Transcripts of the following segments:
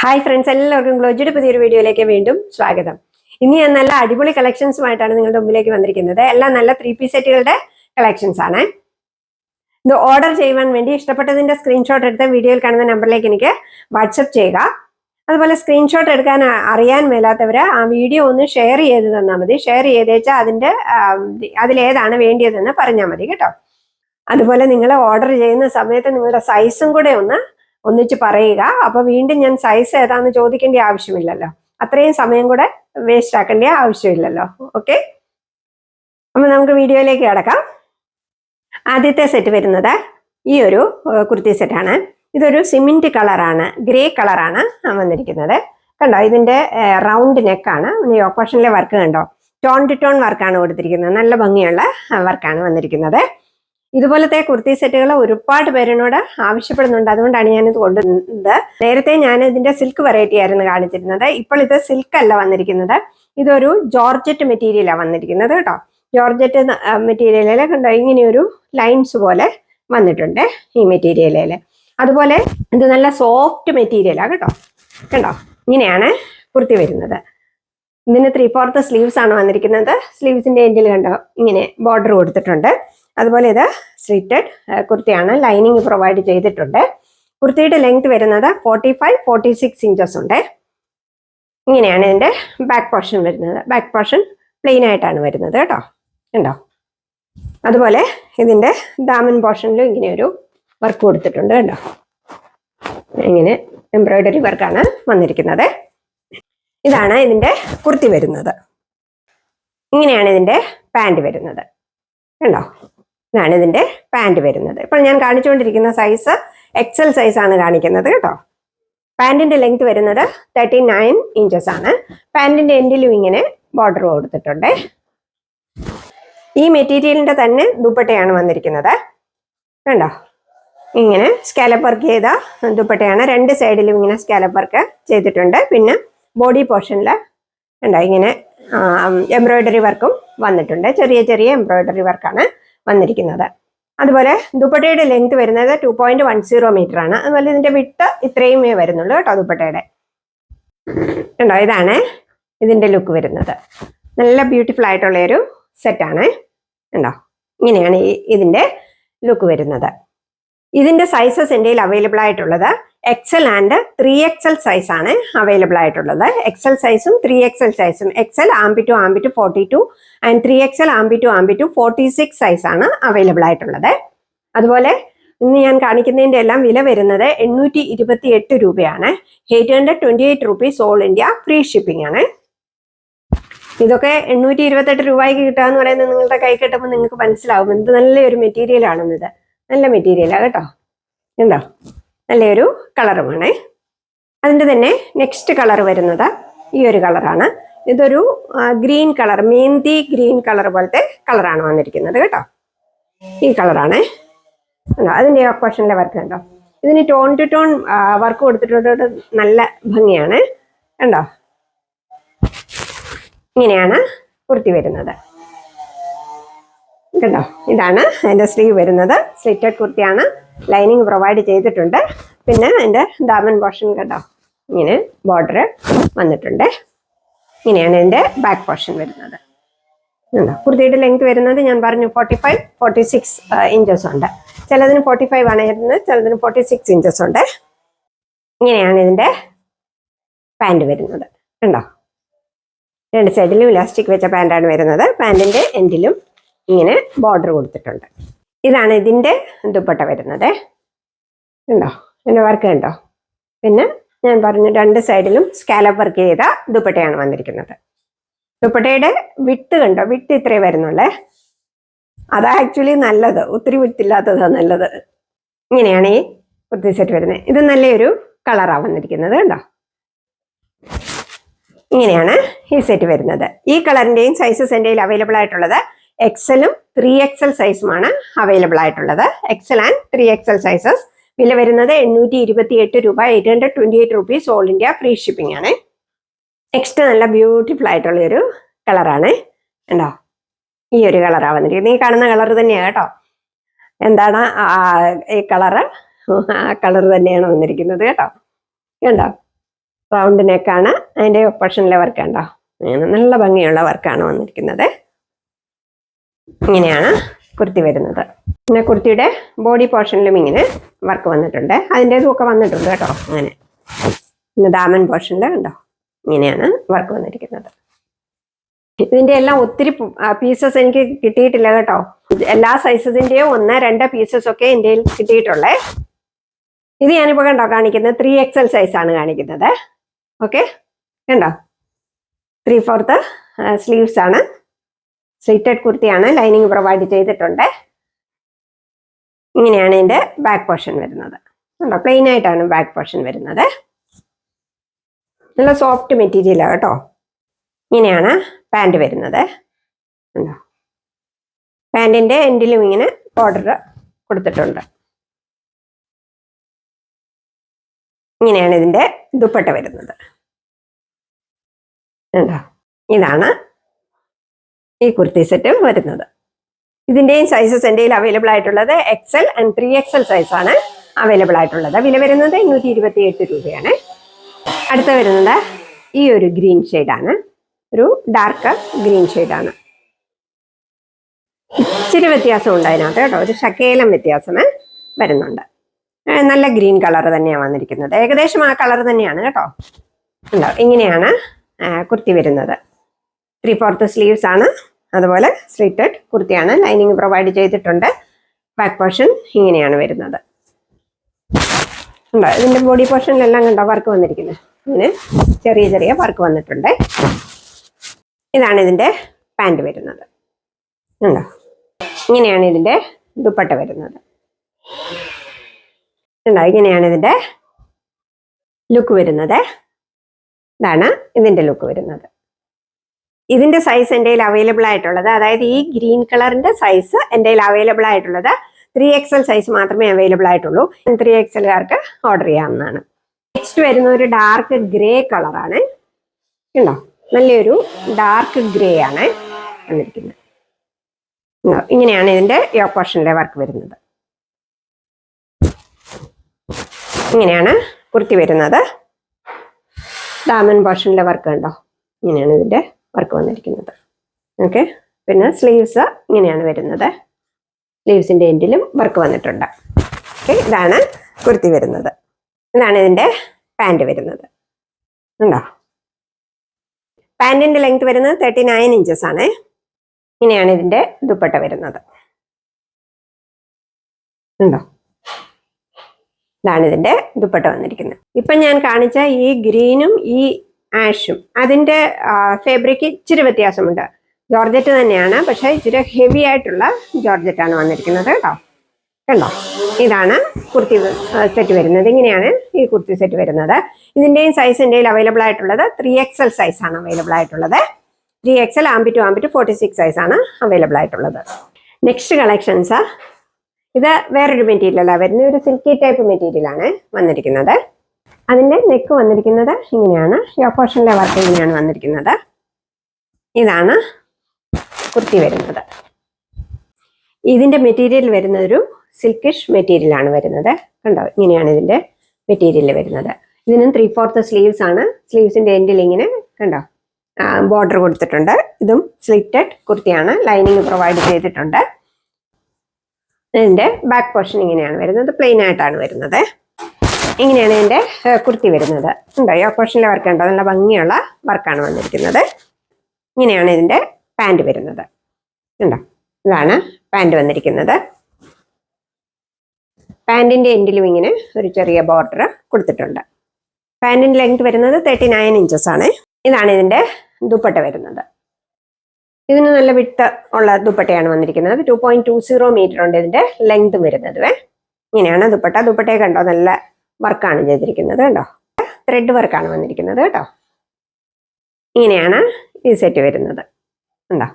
Hi friends എല്ലാവർക്കും ഗ്ലോജിയുടെ പുതിയൊരു വീഡിയോയിലേക്ക് വീണ്ടും സ്വാഗതം. ഇനി ഞാൻ നല്ല അടിപൊളി കളക്ഷൻസുമായിട്ടാണ് നിങ്ങളുടെ മുമ്പിലേക്ക് വന്നിരിക്കുന്നത്. എല്ലാം നല്ല ത്രീ പീസ് സെറ്റുകളുടെ കളക്ഷൻസ് ആണ്. ഇത് ഓർഡർ ചെയ്യുവാൻ വേണ്ടി ഇഷ്ടപ്പെട്ടതിന്റെ സ്ക്രീൻഷോട്ട് എടുത്ത വീഡിയോയിൽ കാണുന്ന നമ്പറിലേക്ക് എനിക്ക് വാട്സപ്പ് ചെയ്യുക. അതുപോലെ സ്ക്രീൻഷോട്ട് എടുക്കാൻ അറിയാൻ മേലാത്തവർ ആ വീഡിയോ ഒന്ന് ഷെയർ ചെയ്ത് തന്നാൽ മതി. ഷെയർ ചെയ്തേച്ചാൽ അതിന്റെ ആം, അതിലേതാണ് വേണ്ടിയതെന്ന് പറഞ്ഞാൽ മതി കേട്ടോ. അതുപോലെ നിങ്ങൾ ഓർഡർ ചെയ്യുന്ന സമയത്ത് നിങ്ങളുടെ സൈസും കൂടെ ഒന്ന് ഒന്നിച്ച് പറയുക. അപ്പൊ വീണ്ടും ഞാൻ സൈസ് ഏതാന്ന് ചോദിക്കേണ്ട ആവശ്യമില്ലല്ലോ. അത്രയും സമയം കൂടെ വേസ്റ്റ് ആക്കേണ്ട ആവശ്യമില്ലല്ലോ. ഓക്കെ അപ്പൊ നമുക്ക് വീഡിയോയിലേക്ക് കിടക്കാം. ആദ്യത്തെ സെറ്റ് വരുന്നത് ഈ ഒരു കുർത്തി സെറ്റാണ് ഇതൊരു സിമെന്റ് കളറാണ് ഗ്രേ കളറാണ് വന്നിരിക്കുന്നത്. കണ്ടോ? ഇതിന്റെ റൗണ്ട് നെക്കാണ് ഓപ്പറേഷനിലെ വർക്ക് കണ്ടോ? ടോൺ ടു ടോൺ വർക്കാണ് കൊടുത്തിരിക്കുന്നത്. നല്ല ഭംഗിയുള്ള വർക്കാണ് വന്നിരിക്കുന്നത്. ഇതുപോലത്തെ കുർത്തി സെറ്റുകൾ ഒരുപാട് പേരിനോട് ആവശ്യപ്പെടുന്നുണ്ട്. അതുകൊണ്ടാണ് ഞാനിത് കൊണ്ടുവന്നത്. നേരത്തെ ഞാൻ ഇതിന്റെ സിൽക്ക് വെറൈറ്റി ആയിരുന്നു കാണിച്ചിരുന്നത്. ഇപ്പോൾ ഇത് സിൽക്ക് അല്ല വന്നിരിക്കുന്നത്. ഇതൊരു ജോർജറ്റ് മെറ്റീരിയലാണ് വന്നിരിക്കുന്നത് കേട്ടോ. ജോർജറ്റ് മെറ്റീരിയലിൽ കണ്ടോ ഇങ്ങനെയൊരു ലൈൻസ് പോലെ വന്നിട്ടുണ്ട് ഈ മെറ്റീരിയലിൽ അതുപോലെ ഇത് നല്ല സോഫ്റ്റ് മെറ്റീരിയലാണ് കേട്ടോ. കണ്ടോ ഇങ്ങനെയാണ് കുർത്തി വരുന്നത്. ഇതിന് ത്രീ ഫോർത്ത് സ്ലീവ്സ് ആണ് വന്നിരിക്കുന്നത്. സ്ലീവ്സിന്റെ എൻഡിൽ കണ്ടോ ഇങ്ങനെ ബോർഡർ കൊടുത്തിട്ടുണ്ട്. അതുപോലെ ഇത് സ്ലിറ്റഡ് കുർത്തിയാണ്. ലൈനിങ് പ്രൊവൈഡ് ചെയ്തിട്ടുണ്ട്. കുർത്തിയുടെ ലെങ്ത് വരുന്നത് forty five forty six inches ഉണ്ട്. ഇങ്ങനെയാണ് ഇതിന്റെ ബാക്ക് പോർഷൻ വരുന്നത്. ബാക്ക് പോർഷൻ പ്ലെയിൻ ആയിട്ടാണ് വരുന്നത് കേട്ടോ. ഉണ്ടോ അതുപോലെ ഇതിന്റെ ദാമൻ പോർഷനിലും ഇങ്ങനെ ഒരു വർക്ക് കൊടുത്തിട്ടുണ്ട് കേട്ടോ ഇങ്ങനെ എംബ്രോയിഡറി വർക്കാണ് വന്നിരിക്കുന്നത്. ഇതാണ് ഇതിന്റെ കുർത്തി വരുന്നത്. ഇങ്ങനെയാണ് ഇതിന്റെ പാന്റ് വരുന്നത്. കണ്ടോ? ഇതാണ് ഇതിന്റെ പാന്റ് വരുന്നത്. ഇപ്പോൾ ഞാൻ കാണിച്ചുകൊണ്ടിരിക്കുന്ന സൈസ് എക്സൽ സൈസ് ആണ് കാണിക്കുന്നത് കേട്ടോ. പാൻറിന്റെ ലെങ്ത് വരുന്നത് തേർട്ടി നയൻ ഇഞ്ചസ് ആണ് പാൻറിന്റെ എൻഡിലും ഇങ്ങനെ ബോർഡർ കൊടുത്തിട്ടുണ്ട്. ഈ മെറ്റീരിയലിന്റെ തന്നെ ദുപ്പട്ടയാണ് വന്നിരിക്കുന്നത്. കണ്ടോ? ഇങ്ങനെ സ്കാലപ്പ് വർക്ക് ചെയ്ത ദുപ്പട്ടയാണ്. രണ്ട് സൈഡിലും ഇങ്ങനെ സ്കാലപ്പ് വർക്ക് ചെയ്തിട്ടുണ്ട്. പിന്നെ ബോഡി പോർഷനിൽ കണ്ടോ? ഇങ്ങനെ എംബ്രോയിഡറി വർക്കും വന്നിട്ടുണ്ട്. ചെറിയ ചെറിയ എംബ്രോയിഡറി വർക്കാണ് വന്നിരിക്കുന്നത്. അതുപോലെ ദുപ്പട്ടയുടെ ലെങ്ത് വരുന്നത് two point one zero metre ആണ്. അതുപോലെ ഇതിന്റെ വിട്ട് ഇത്രയുമേ വരുന്നുള്ളൂ കേട്ടോ ദുപ്പട്ടയുടെ. ഉണ്ടോ ഇതാണ് ഇതിന്റെ ലുക്ക് വരുന്നത്. നല്ല ബ്യൂട്ടിഫുൾ ആയിട്ടുള്ള ഒരു സെറ്റാണ് ഉണ്ടോ ഇങ്ങനെയാണ് ഇതിന്റെ ലുക്ക് വരുന്നത്. ഇതിന്റെ സൈസസ് എന്റെ അവൈലബിൾ ആയിട്ടുള്ളത് XL and three XL size ആണ് അവൈലബിൾ ആയിട്ടുള്ളത്. എക്സൽ സൈസും ത്രീ എക്സൽ സൈസും XL up to up to forty two and three XL up to up to forty six size ആണ് അവൈലബിൾ ആയിട്ടുള്ളത്. അതുപോലെ ഇന്ന് ഞാൻ കാണിക്കുന്നതിന്റെ എല്ലാം വില വരുന്നത് എണ്ണൂറ്റി ഇരുപത്തി എട്ട് രൂപയാണ്. Eight hundred twenty eight rupees all India free shipping ആണ്. ഇതൊക്കെ എണ്ണൂറ്റി ഇരുപത്തെട്ട് രൂപയ്ക്ക് കിട്ടുക എന്ന് പറയുന്നത് നിങ്ങളുടെ കൈ കിട്ടുമ്പോൾ നിങ്ങൾക്ക് മനസ്സിലാവും. എന്ത് നല്ലൊരു മെറ്റീരിയൽ ആണെന്നത്. നല്ല മെറ്റീരിയലാണ് കേട്ടോ. ഉണ്ടോ നല്ലൊരു കളറുമാണ്. അതിന്റെ തന്നെ നെക്സ്റ്റ് കളർ വരുന്നത് ഈ ഒരു കളറാണ്. ഇതൊരു green colour mehndi green colour പോലത്തെ കളറാണ് വന്നിരിക്കുന്നത് കേട്ടോ. ഈ കളറാണ്. അതിന്റെ ഓപ്പോഷനിലെ വർക്ക് കണ്ടോ? ഇതിന് ടോൺ ടു ടോൺ വർക്ക് കൊടുത്തിട്ടുണ്ട് നല്ല ഭംഗിയാണ്. കണ്ടോ? ഇങ്ങനെയാണ് കുർത്തി വരുന്നത്. കണ്ടോ? ഇതാണ് അതിന്റെ സ്ലീവ് വരുന്നത്. സ്ലിറ്റഡ് കുർത്തിയാണ്. ലൈനിങ് പ്രൊവൈഡ് ചെയ്തിട്ടുണ്ട്. പിന്നെ അതിന്റെ ഡാമൻ പോർഷൻ കേട്ടോ ഇങ്ങനെ ബോർഡർ വന്നിട്ടുണ്ട്. ഇങ്ങനെയാണ് എന്റെ ബാക്ക് പോർഷൻ വരുന്നത്. ഉണ്ടോ കുർത്തിയുടെ ലെങ്ത് വരുന്നത് ഞാൻ പറഞ്ഞു forty five forty six inches ഉണ്ട്. ചിലതിന് ഫോർട്ടി ഫൈവ് ആണ് വരുന്നത് ചിലതിന് ഫോർട്ടി സിക്സ് ഇഞ്ചസ് ഉണ്ട്. ഇങ്ങനെയാണ് ഇതിന്റെ പാന്റ് വരുന്നത്. ഉണ്ടോ രണ്ട് സൈഡിലും ഇലാസ്റ്റിക് വെച്ച പാന്റാണ് വരുന്നത്. പാന്റിന്റെ എൻഡിലും ഇങ്ങനെ ബോർഡർ കൊടുത്തിട്ടുണ്ട്. ഇതാണ് ഇതിന്റെ ദുപ്പട്ട വരുന്നത്. ഉണ്ടോ എന്റെ വർക്ക് കണ്ടോ? പിന്നെ ഞാൻ പറഞ്ഞു രണ്ട് സൈഡിലും സ്കാലപ്പ് വർക്ക് ചെയ്ത ദുപ്പട്ടയാണ് വന്നിരിക്കുന്നത്. ദുപ്പട്ടയുടെ വിട്ട് കണ്ടോ? വിട്ട് ഇത്രേ വരുന്നുള്ളേ. അതാ ആക്ച്വലി നല്ലത്. ഒത്തിരി വിട്ടില്ലാത്തതാണ് നല്ലത്. ഇങ്ങനെയാണ് ഈ കുർത്തി സെറ്റ് വരുന്നത്. ഇത് നല്ലൊരു കളറാണ് വന്നിരിക്കുന്നത് കണ്ടോ? ഇങ്ങനെയാണ് ഈ സെറ്റ് വരുന്നത്. ഈ കളറിന്റെയും സൈസസ് എന്റെ അവൈലബിൾ ആയിട്ടുള്ളത് എക്സലും ത്രീ എക്സൽ സൈസുമാണ് അവൈലബിൾ ആയിട്ടുള്ളത്. XL and three XL sizes വില വരുന്നത് എണ്ണൂറ്റി ഇരുപത്തി എട്ട് രൂപ eight hundred twenty eight rupees all India free shipping ആണ്. നെക്സ്റ്റ് നല്ല ബ്യൂട്ടിഫുൾ ആയിട്ടുള്ള ഒരു കളറാണ് ഉണ്ടോ ഈ ഒരു കളറാണ് വന്നിരിക്കുന്നത്. ഈ കാണുന്ന കളർ തന്നെയാണ് കേട്ടോ. എന്താണ് ഈ കളറ് ആ കളർ തന്നെയാണ് വന്നിരിക്കുന്നത് കേട്ടോ. കണ്ടോ? റൗണ്ട് നെക്കാണ് അതിന്റെ ഓപ്പറേഷനിലെ വർക്ക് ഉണ്ടോ അങ്ങനെ നല്ല ഭംഗിയുള്ള വർക്കാണ് വന്നിരിക്കുന്നത്. ഇങ്ങനെയാണ് കുർത്തി വരുന്നത്. പിന്നെ കുർത്തിയുടെ ബോഡി പോർഷനിലും ഇങ്ങനെ വർക്ക് വന്നിട്ടുണ്ട്. അതിന്റെതും ഒക്കെ വന്നിട്ടുണ്ട് കേട്ടോ അങ്ങനെ. പിന്നെ ദാമൻ പോർഷനിൽ കണ്ടോ ഇങ്ങനെയാണ് വർക്ക് വന്നിരിക്കുന്നത്. ഇതിന്റെ എല്ലാം ഒത്തിരി പീസസ് എനിക്ക് കിട്ടിയിട്ടില്ല കേട്ടോ. എല്ലാ സൈസസിന്റെയും ഒന്ന് രണ്ട് പീസസ് ഒക്കെ കയ്യിൽ കിട്ടിയിട്ടുള്ളേ. ഇത് ഞാനിപ്പോൾ കണ്ടോ കാണിക്കുന്നത് ത്രീ എക്സൽ സൈസ് ആണ് കാണിക്കുന്നത്. ഓക്കെ കണ്ടോ? ത്രീ ഫോർത്ത് സ്ലീവ്സ് ആണ്. സ്ലിറ്റഡ് കുർത്തിയാണ് ലൈനിങ് പ്രൊവൈഡ് ചെയ്തിട്ടുണ്ട്. ഇങ്ങനെയാണ് ഇതിന്റെ ബാക്ക് പോർഷൻ വരുന്നത്. കണ്ടോ പ്ലെയിൻ ആയിട്ടാണ് ബാക്ക് പോർഷൻ വരുന്നത്. നല്ല സോഫ്റ്റ് മെറ്റീരിയലാണ് കേട്ടോ. ഇങ്ങനെയാണ് പാന്റ് വരുന്നത്. കണ്ടോ പാന്റിന്റെ എൻഡിലും ഇങ്ങനെ ബോർഡർ കൊടുത്തിട്ടുണ്ട്. ഇങ്ങനെയാണ് ഇതിന്റെ ദുപ്പട്ട വരുന്നത്. കണ്ടോ ഇതാണ് ഈ കുർത്തി സെറ്റ് വരുന്നത്. ഇതിന്റെയും സൈസസ് എന്റെ കയ്യിൽ അവൈലബിൾ ആയിട്ടുള്ളത് എക്സൽ ആൻഡ് ത്രീ എക്സൽ സൈസാണ് അവൈലബിൾ ആയിട്ടുള്ളത്. വില വരുന്നത് എണ്ണൂറ്റി ഇരുപത്തി എട്ട് രൂപയാണ്. അടുത്ത വരുന്നത് ഈ ഒരു ഗ്രീൻ ഷെയ്ഡാണ് ഒരു ഡാർക്ക് ഗ്രീൻ ഷെയ്ഡാണ് ഇച്ചിരി വ്യത്യാസം ഉണ്ട് അതിനകത്ത് കേട്ടോ. ഒരു ശകേലം വ്യത്യാസമേ വരുന്നുണ്ട്. നല്ല ഗ്രീൻ കളർ തന്നെയാണ് വന്നിരിക്കുന്നത്. ഏകദേശം ആ കളർ തന്നെയാണ് കേട്ടോ. ഉണ്ടോ ഇങ്ങനെയാണ് കുർത്തി വരുന്നത്. ത്രീ ഫോർത്ത് സ്ലീവ്സ് ആണ്. അതുപോലെ സ്ലിറ്റഡ് കുർത്തിയാണ് ലൈനിങ് പ്രൊവൈഡ് ചെയ്തിട്ടുണ്ട്. ബാക്ക് പോർഷൻ ഇങ്ങനെയാണ് വരുന്നത്. ഉണ്ടോ ഇതിന്റെ ബോഡി പോർഷനിലെല്ലാം കണ്ടോ വർക്ക് വന്നിരിക്കുന്നത് ഇങ്ങനെ ചെറിയ ചെറിയ വർക്ക് വന്നിട്ടുണ്ട്. ഇതാണ് ഇതിന്റെ പാന്റ് വരുന്നത്. ഉണ്ടോ ഇങ്ങനെയാണ് ഇതിന്റെ ദുപ്പട്ട വരുന്നത്. ഉണ്ടോ ഇങ്ങനെയാണ് ഇതിന്റെ ലുക്ക് വരുന്നത്. ഇതാണ് ഇതിന്റെ ലുക്ക് വരുന്നത്. ഇതിന്റെ സൈസ് എന്റെ കയ്യിൽ അവൈലബിൾ ആയിട്ടുള്ളത്. അതായത് ഈ ഗ്രീൻ കളറിന്റെ സൈസ് എന്റെ കയ്യിൽ അവൈലബിൾ ആയിട്ടുള്ളത്. ത്രീ എക്സൽ സൈസ് മാത്രമേ അവൈലബിൾ ആയിട്ടുള്ളൂ. ത്രീ എക്സലുകാർക്ക് ഓർഡർ ചെയ്യാവുന്നതാണ്. നെക്സ്റ്റ് വരുന്ന ഒരു ഡാർക്ക് ഗ്രേ കളറാണ് ഉണ്ടോ നല്ലൊരു ഡാർക്ക് ഗ്രേ ആണ് വന്നിരിക്കുന്നത്? ഇങ്ങനെയാണ് ഇതിന്റെ യോ പോർഷനിലെ വർക്ക് വരുന്നത്. ഇങ്ങനെയാണ് കുർത്തി വരുന്നത്. ദാമൻ പോർഷനിലെ വർക്ക് ഉണ്ടോ ഇങ്ങനെയാണ് ഇതിന്റെ വർക്ക് വന്നിരിക്കുന്നത്. ഓക്കെ പിന്നെ സ്ലീവ്സ് ഇങ്ങനെയാണ് വരുന്നത്. സ്ലീവ്സിന്റെ എൻഡിലും വർക്ക് വന്നിട്ടുണ്ട്. ഓക്കെ ഇതാണ് കുർത്തി വരുന്നത്. ഇതാണ് ഇതിന്റെ പാന്റ് വരുന്നത്. ഉണ്ടോ? പാൻറിന്റെ ലെങ്ത് വരുന്നത് തേർട്ടി നയൻ ഇഞ്ചസ് ആണ്. ഇങ്ങനെയാണ് ഇതിന്റെ ദുപ്പട്ട വരുന്നത്. ഉണ്ടോ? ഇതാണ് ഇതിന്റെ ദുപ്പട്ട വന്നിരിക്കുന്നത്. ഇപ്പൊ ഞാൻ കാണിച്ച ഈ ഗ്രീനും ഈ ആഷും. അതിന്റെ ഫാബ്രിക് ഇച്ചിരി വ്യത്യാസമുണ്ട്. ജോർജറ്റ് തന്നെയാണ്. പക്ഷേ ഇച്ചിരി ഹെവി ആയിട്ടുള്ള ജോർജറ്റ് ആണ് വന്നിരിക്കുന്നത് കേട്ടോ. കണ്ടോ? ഇതാണ് കുർത്തി സെറ്റ് വരുന്നത്. ഇങ്ങനെയാണ് ഈ കുർത്തി സെറ്റ് വരുന്നത്. ഇതിന്റെയും സൈസ് എന്റെ അവൈലബിൾ ആയിട്ടുള്ളത് ത്രീ സൈസ് ആണ് അവൈലബിൾ ആയിട്ടുള്ളത്. Three XL armpit to armpit to forty six size ആണ് അവൈലബിൾ ആയിട്ടുള്ളത്. നെക്സ്റ്റ് കളക്ഷൻസ് ഇത് വേറൊരു മെറ്റീരിയലാണ് വരുന്ന ഒരു സിൽക്കി ടൈപ്പ് മെറ്റീരിയലാണ് വന്നിരിക്കുന്നത്. അതിന്റെ നെക്ക് വന്നിരിക്കുന്നത് ഇങ്ങനെയാണ്. യോ പോർഷനിലെ വർക്ക് ഇങ്ങനെയാണ് വന്നിരിക്കുന്നത്. ഇതാണ് കുർത്തി വരുന്നത്. ഇതിന്റെ മെറ്റീരിയൽ വരുന്നത് ഒരു സിൽക്കിഷ് മെറ്റീരിയലാണ് വരുന്നത്. കണ്ടോ? ഇങ്ങനെയാണ് ഇതിന്റെ മെറ്റീരിയൽ വരുന്നത്. ഇതിനും ത്രീ ഫോർത്ത് സ്ലീവ്സ് ആണ്. സ്ലീവ്സിന്റെ എൻഡിൽ ഇങ്ങനെ കണ്ടോ? ബോർഡർ കൊടുത്തിട്ടുണ്ട്. ഇതും സ്ലിറ്റഡ് കുർത്തിയാണ്. ലൈനിങ് പ്രൊവൈഡ് ചെയ്തിട്ടുണ്ട്. ഇതിന്റെ ബാക്ക് പോർഷൻ ഇങ്ങനെയാണ് വരുന്നത്. പ്ലെയിൻ ആയിട്ടാണ് വരുന്നത്. ഇങ്ങനെയാണ് എന്റെ കുർത്തി വരുന്നത്. ഉണ്ടോ? ഈ ഓപ്പോഷനിലെ വർക്ക് ഉണ്ടോ? നല്ല ഭംഗിയുള്ള വർക്കാണ് വന്നിരിക്കുന്നത്. ഇങ്ങനെയാണ് ഇതിന്റെ പാന്റ് വരുന്നത്. ഉണ്ടോ? ഇതാണ് പാന്റ് വന്നിരിക്കുന്നത്. പാന്റിന്റെ എൻഡിലും ഇങ്ങനെ ഒരു ചെറിയ ബോർഡർ കൊടുത്തിട്ടുണ്ട്. പാന്റിന്റെ ലെങ്ത് വരുന്നത് തേർട്ടി നയൻ ഇഞ്ചസ് ആണ്. ഇതാണ് ഇതിന്റെ ദുപ്പട്ട വരുന്നത്. ഇതിന് നല്ല വിട്ട് ഉള്ള ദുപ്പട്ടയാണ് വന്നിരിക്കുന്നത്. Two point two zero meter ഉണ്ട് ഇതിന്റെ ലെങ്ത് വരുന്നത്. ഇങ്ങനെയാണ് ദുപ്പട്ട. ദുപ്പട്ടയൊക്കെ ഉണ്ടോ? നല്ല വർക്കാണ് ചെയ്തിരിക്കുന്നത് കേട്ടോ. ത്രെഡ് വർക്കാണ് വന്നിരിക്കുന്നത് കേട്ടോ. ഇങ്ങനെയാണ് ഈ സെറ്റ് വരുന്നത്. ഉണ്ടോ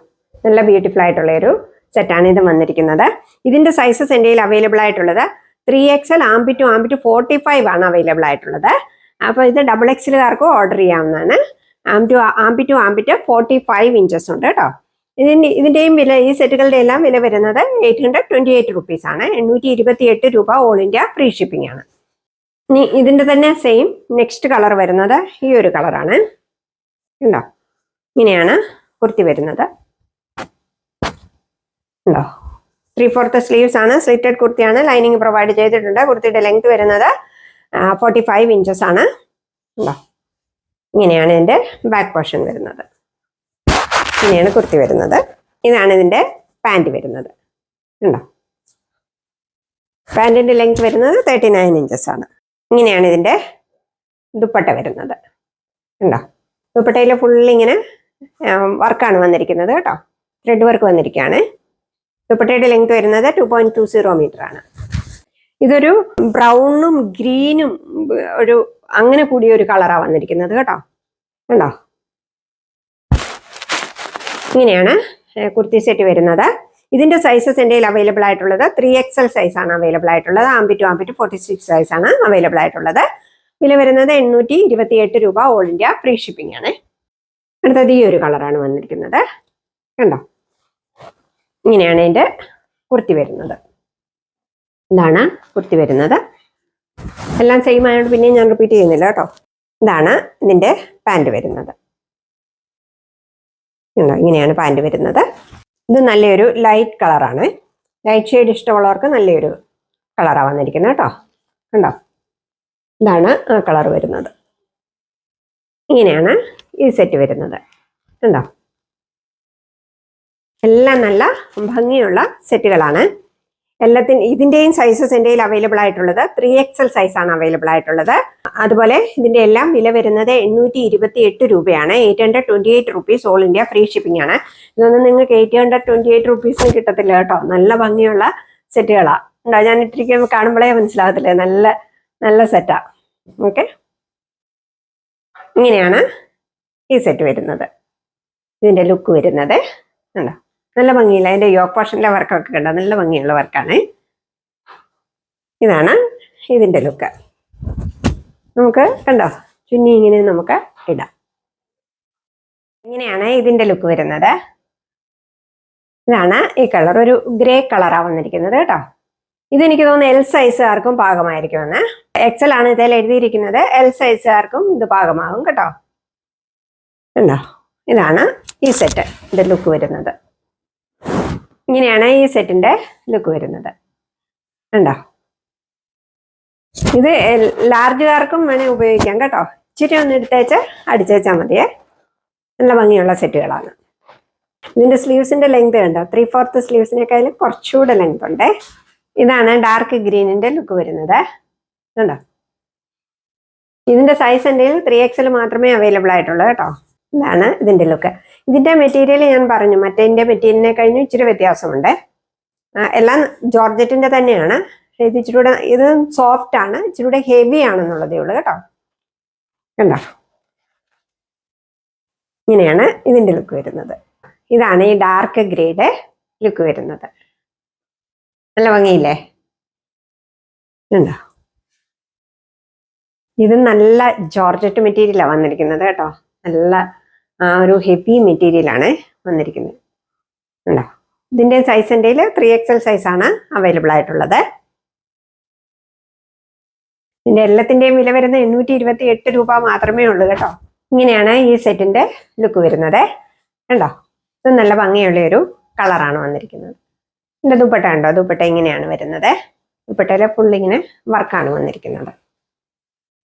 നല്ല ബ്യൂട്ടിഫുൾ ആയിട്ടുള്ള ഒരു സെറ്റാണ് ഇത് വന്നിരിക്കുന്നത്. ഇതിന്റെ സൈസസ് എന്റെ കയ്യിൽ അവൈലബിൾ ആയിട്ടുള്ളത് three XL armpit to armpit to forty five ആണ് അവൈലബിൾ ആയിട്ടുള്ളത്. അപ്പോൾ ഇത് ഡബിൾ എക്സലുകാർക്കും ഓർഡർ ചെയ്യാവുന്നതാണ് armpit to armpit to armpit to forty five inches ഉണ്ട് കേട്ടോ. ഇതിന്റെ ഇതിന്റെയും വില ഈ സെറ്റുകളുടെ എല്ലാം വില വരുന്നത് eight hundred twenty eight rupees ആണ്. എണ്ണൂറ്റി ഇരുപത്തി എട്ട് രൂപ ഓൾ ഇന്ത്യ ഫ്രീ ഷിപ്പിംഗ് ആണ്. ഇനി ഇതിന്റെ തന്നെ സെയിം നെക്സ്റ്റ് കളർ വരുന്നത് ഈ ഒരു കളറാണ് ഉണ്ടോ ഇങ്ങനെയാണ് കുർത്തി വരുന്നത്. ഉണ്ടോ ത്രീ ഫോർത്ത് സ്ലീവ്സ് ആണ്. സ്ലിറ്റഡ് കുർത്തിയാണ്. ലൈനിങ് പ്രൊവൈഡ് ചെയ്തിട്ടുണ്ട്. കുർത്തിയുടെ ലെങ്ത് വരുന്നത് ഫോർട്ടി ഫൈവ് ഇഞ്ചസ് ആണ്. ഉണ്ടോ ഇങ്ങനെയാണ് ഇതിന്റെ ബാക്ക് പോർഷൻ വരുന്നത്. ഇങ്ങനെയാണ് കുർത്തി വരുന്നത്. ഇതാണ് ഇതിന്റെ പാന്റ് വരുന്നത്. ഉണ്ടോ പാന്റിന്റെ ലെങ്ത് വരുന്നത് തേർട്ടി നയൻ ഇഞ്ചസ് ആണ്. ഇങ്ങനെയാണ് ഇതിന്റെ ദുപ്പട്ട വരുന്നത്. ഉണ്ടോ ദുപ്പട്ടയിൽ ഫുൾ ഇങ്ങനെ വർക്കാണ് വന്നിരിക്കുന്നത് കേട്ടോ. ത്രെഡ് വർക്ക് വന്നിരിക്കുകയാണ്. ദുപ്പട്ടയുടെ ലെങ്ത് വരുന്നത് two point two zero meter ആണ്. ഇതൊരു ബ്രൗണും ഗ്രീനും ഒരു അങ്ങനെ കൂടിയ ഒരു കളറാണ് വന്നിരിക്കുന്നത് കേട്ടോ. കണ്ടോ? ഇങ്ങനെയാണ് കുർത്തി സെറ്റ് വരുന്നത്. ഇതിന്റെ സൈസസ് എന്റെ അവൈലബിൾ ആയിട്ടുള്ളത് ത്രീ സൈസ് ആണ് അവൈലബിൾ ആയിട്ടുള്ളത്. Armpit to armpit to forty six size ആണ് അവൈലബിൾ ആയിട്ടുള്ളത്. വില വരുന്നത് എണ്ണൂറ്റി ഇരുപത്തി എട്ട് രൂപ ഓൾ ഇന്ത്യ ഫ്രീ ഷിപ്പിംഗ് ആണ്. അടുത്തത് ഈ ഒരു കളറാണ് വന്നിരിക്കുന്നത്. കണ്ടോ? ഇങ്ങനെയാണ് ഇതിന്റെ കുർത്തി വരുന്നത്. ഇതാണ് കുർത്തി വരുന്നത്. എല്ലാം സെയിം ആയതുകൊണ്ട് പിന്നെ ഞാൻ റിപ്പീറ്റ് ചെയ്യുന്നില്ല കേട്ടോ. ഇതാണ് ഇതിന്റെ പാന്റ് വരുന്നത്. ഇങ്ങനെയാണ് പാന്റ് വരുന്നത്. ഇത് നല്ലൊരു ലൈറ്റ് കളറാണ് ലൈറ്റ് ഷെയ്ഡ് ഇഷ്ടമുള്ളവർക്ക് നല്ലൊരു കളറാണ് വന്നിരിക്കുന്നത് കേട്ടോ. കണ്ടോ? ഇതാണ് ആ കളർ വരുന്നത്. ഇങ്ങനെയാണ് ഈ സെറ്റ് വരുന്നത്. കണ്ടോ? എല്ലാം നല്ല ഭംഗിയുള്ള സെറ്റുകളാണ് എല്ലാത്തിൻ ഇതിന്റെയും സൈസസ് എന്റെ അവൈലബിൾ ആയിട്ടുള്ളത് ത്രീ എക്സൽ സൈസ് ആണ് അവൈലബിൾ ആയിട്ടുള്ളത്. അതുപോലെ ഇതിന്റെ എല്ലാം വില വരുന്നത് എണ്ണൂറ്റി ഇരുപത്തി എട്ട് രൂപയാണ്. Eight hundred twenty eight rupees all India free shipping ആണ്. ഇതൊന്നും നിങ്ങൾക്ക് എയ്റ്റ് ഹൺഡ്രഡ് ട്വന്റി എയ്റ്റ് റുപ്പീസിന് കിട്ടത്തില്ല കേട്ടോ. നല്ല ഭംഗിയുള്ള സെറ്റുകളാണ് ഉണ്ടോ ഞാൻ ഇട്ടിരിക്കുമ്പോൾ കാണുമ്പോഴേ മനസ്സിലാകത്തില്ലേ നല്ല നല്ല സെറ്റാ ഓക്കെ ഇങ്ങനെയാണ് ഈ സെറ്റ് വരുന്നത്. ഇതിന്റെ ലുക്ക് വരുന്നത്. ഉണ്ടോ നല്ല ഭംഗിയില്ല അതിന്റെ യോക്ക് പോർഷനിലെ വർക്കൊക്കെ കണ്ടോ? നല്ല ഭംഗിയുള്ള വർക്കാണ്. ഇതാണ് ഇതിന്റെ ലുക്ക്. നമുക്ക് കണ്ടോ? ചുന്നി ഇങ്ങനെ നമുക്ക് ഇടാം. ഇങ്ങനെയാണ് ഇതിന്റെ ലുക്ക് വരുന്നത്. ഇതാണ് ഈ കളർ. ഒരു ഗ്രേ കളറാണ് വന്നിരിക്കുന്നത് കേട്ടോ. ഇതെനിക്ക് തോന്നുന്നു എൽ സൈസുകാർക്കും പാകമായിരിക്കുമെന്ന്. എക്സൽ ആണ് ഇതിൽ എഴുതിയിരിക്കുന്നത്. എൽ സൈസുകാർക്കും ഇത് പാകമാകും കേട്ടോ. ഉണ്ടോ ഇതാണ് ഈ സെറ്റ് ഇതിന്റെ ലുക്ക് വരുന്നത്. ഇങ്ങനെയാണ് ഈ സെറ്റിന്റെ ലുക്ക് വരുന്നത്. ഉണ്ടോ ഇത് ലാർജുകാർക്കും വേണേൽ ഉപയോഗിക്കാം കേട്ടോ. ഇച്ചിരി ഒന്ന് എടുത്തേച്ച് അടിച്ചേച്ചാൽ മതിയേ. നല്ല ഭംഗിയുള്ള സെറ്റുകളാണ്. ഇതിന്റെ സ്ലീവ്സിന്റെ ലെങ്ത് കണ്ടോ? ത്രീ ഫോർത്ത് സ്ലീവ്സിനേക്കാളും കുറച്ചുകൂടെ ലെങ്ത് ഉണ്ട്. ഇതാണ് ഡാർക്ക് ഗ്രീനിന്റെ ലുക്ക് വരുന്നത്. കണ്ടോ? ഇതിന്റെ സൈസ് എന്റെ ത്രീ എക്സൽ മാത്രമേ അവൈലബിൾ ആയിട്ടുള്ളൂ കേട്ടോ. ഇതാണ് ഇതിന്റെ ലുക്ക് ഇതിന്റെ മെറ്റീരിയൽ ഞാൻ പറഞ്ഞു. മറ്റേതിന്റെ മെറ്റീരിയലിനെ കഴിഞ്ഞ് ഇച്ചിരി വ്യത്യാസമുണ്ട്. എല്ലാം ജോർജറ്റിന്റെ തന്നെയാണ്. പക്ഷേ ഇത് ഇച്ചിരി കൂടെ ഇത് സോഫ്റ്റ് ആണ്. ഇച്ചിരി കൂടെ ഹെവി ആണെന്നുള്ളതേ ഉള്ളൂ കേട്ടോ. കണ്ടോ? ഇങ്ങനെയാണ് ഇതിന്റെ ലുക്ക് വരുന്നത്. ഇതാണ് ഈ ഡാർക്ക് ഗ്രേയുടെ ലുക്ക് വരുന്നത്. നല്ല ഭംഗിയില്ലേ? ഉണ്ടോ ഇത് നല്ല ജോർജറ്റ് മെറ്റീരിയലാണ് വന്നിരിക്കുന്നത് കേട്ടോ. നല്ല ആ ഒരു ഹെവി മെറ്റീരിയലാണ് വന്നിരിക്കുന്നത്. ഉണ്ടോ? ഇതിന്റെ സൈസ് ത്രീ എക്സൽ സൈസ് ആണ് അവൈലബിൾ ആയിട്ടുള്ളത്. ഇതിന്റെ എല്ലാത്തിന്റെയും വില വരുന്നത് എണ്ണൂറ്റി ഇരുപത്തി എട്ട് രൂപ മാത്രമേ ഉള്ളൂ കേട്ടോ. ഇങ്ങനെയാണ് ഈ സെറ്റിന്റെ ലുക്ക് വരുന്നത്. കണ്ടോ? ഇത് നല്ല ഭംഗിയുള്ള ഒരു കളറാണ് വന്നിരിക്കുന്നത്. ഇതിന്റെ ദുപ്പട്ട ഉണ്ടോ? ദുപ്പട്ട ഇങ്ങനെയാണ് വരുന്നത്. ദുപ്പട്ടയിലെ ഫുള്ളിങ്ങനെ വർക്കാണ് വന്നിരിക്കുന്നത്.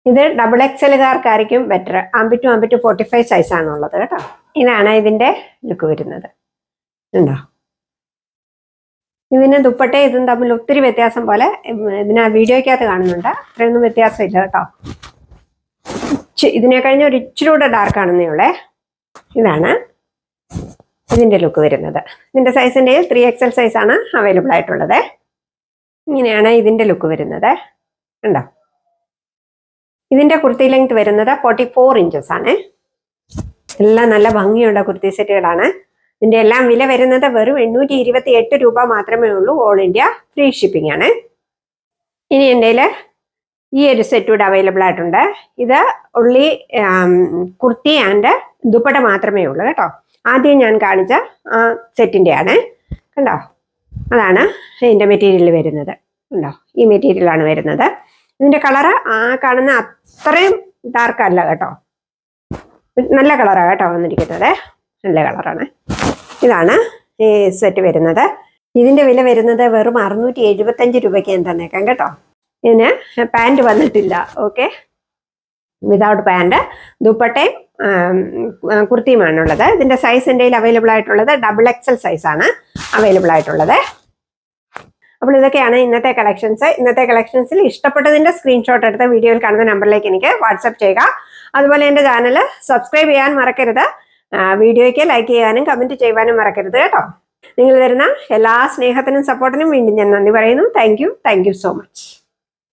ഇത് double എക്സലുകാർക്കായിരിക്കും better armpit armpit forty five size ആണ് ഉള്ളത് കേട്ടോ. ഇതാണ് ഇതിന്റെ ലുക്ക് വരുന്നത്. ഉണ്ടോ ഇതിന് ദുപ്പട്ട ഇതും തമ്മിൽ ഒത്തിരി വ്യത്യാസം പോലെ ഇതിനാ വീഡിയോയ്ക്കകത്ത് കാണുന്നുണ്ട്. അത്രയൊന്നും വ്യത്യാസമില്ല കേട്ടോ. ഇതിനെ കഴിഞ്ഞ ഒരു ഇച്ചിരി കൂടെ ഡാർക്ക് ആണെന്നേ ഇതാണ് ഇതിന്റെ ലുക്ക് വരുന്നത്. ഇതിന്റെ സൈസിന്റെ ത്രീ സൈസ് ആണ് അവൈലബിൾ ആയിട്ടുള്ളത്. ഇങ്ങനെയാണ് ഇതിന്റെ ലുക്ക് വരുന്നത്. ഉണ്ടോ ഇതിന്റെ കുർത്തി ലെങ്ത് വരുന്നത് ഫോർട്ടി ഫോർ ഇഞ്ചസ് ആണ്. എല്ലാം നല്ല ഭംഗിയുള്ള കുർത്തി സെറ്റുകളാണ്. ഇതിന്റെ എല്ലാം വില വരുന്നത് വെറും എണ്ണൂറ്റി ഇരുപത്തി എട്ട് രൂപ മാത്രമേ ഉള്ളൂ. ഓൾ ഇന്ത്യ ഫ്രീ ഷിപ്പിംഗ് ആണ്. ഇനി എന്റെ ഈ ഒരു സെറ്റ് കൂടെ അവൈലബിൾ ആയിട്ടുണ്ട്. ഇത് ഉള്ളി കുർത്തി ആൻഡ് ദുപ്പട്ട മാത്രമേ ഉള്ളൂ കേട്ടോ. ആദ്യം ഞാൻ കാണിച്ച ആ സെറ്റിന്റെ ആണ്. കണ്ടോ? അതാണ് ഇതിന്റെ മെറ്റീരിയൽ വരുന്നത്. കണ്ടോ? ഈ മെറ്റീരിയലാണ് വരുന്നത്. ഇതിന്റെ കളറ് ആ കാണുന്ന അത്രയും ഡാർക്ക് അല്ല കേട്ടോ. നല്ല കളറാണ് കേട്ടോ വന്നിരിക്കുന്നത്. നല്ല കളറാണ് ഇതാണ് ഈ സെറ്റ് വരുന്നത്. ഇതിന്റെ വില വരുന്നത് വെറും അറുന്നൂറ്റി എഴുപത്തഞ്ച് രൂപയ്ക്ക് ഞാൻ തന്നേക്കാം കേട്ടോ. ഇതിന് പാന്റ് വന്നിട്ടില്ല. ഓക്കെ വിതൗട്ട് പാന്റ് ദുപ്പട്ടയും കുർത്തിയുമാണുള്ളത് ഇതിന്റെ സൈസ് എന്റെ അവൈലബിൾ ആയിട്ടുള്ളത് ഡബിൾ എക്സൽ സൈസാണ് അവൈലബിൾ ആയിട്ടുള്ളത്. അപ്പോൾ ഇതൊക്കെയാണ് ഇന്നത്തെ കളക്ഷൻസ് ഇന്നത്തെ കളക്ഷൻസിൽ ഇഷ്ടപ്പെട്ടതിന്റെ സ്ക്രീൻഷോട്ട് എടുത്ത വീഡിയോയിൽ കാണുന്ന നമ്പറിലേക്ക് എനിക്ക് വാട്സപ്പ് ചെയ്യുക. അതുപോലെ എന്റെ ചാനൽ സബ്സ്ക്രൈബ് ചെയ്യാൻ മറക്കരുത്. വീഡിയോയ്ക്ക് ലൈക്ക് ചെയ്യാനും കമന്റ് ചെയ്യുവാനും മറക്കരുത് കേട്ടോ. നിങ്ങൾ തരുന്ന എല്ലാ സ്നേഹത്തിനും സപ്പോർട്ടിനും വീണ്ടും ഞാൻ നന്ദി പറയുന്നു. Thank you thank you so much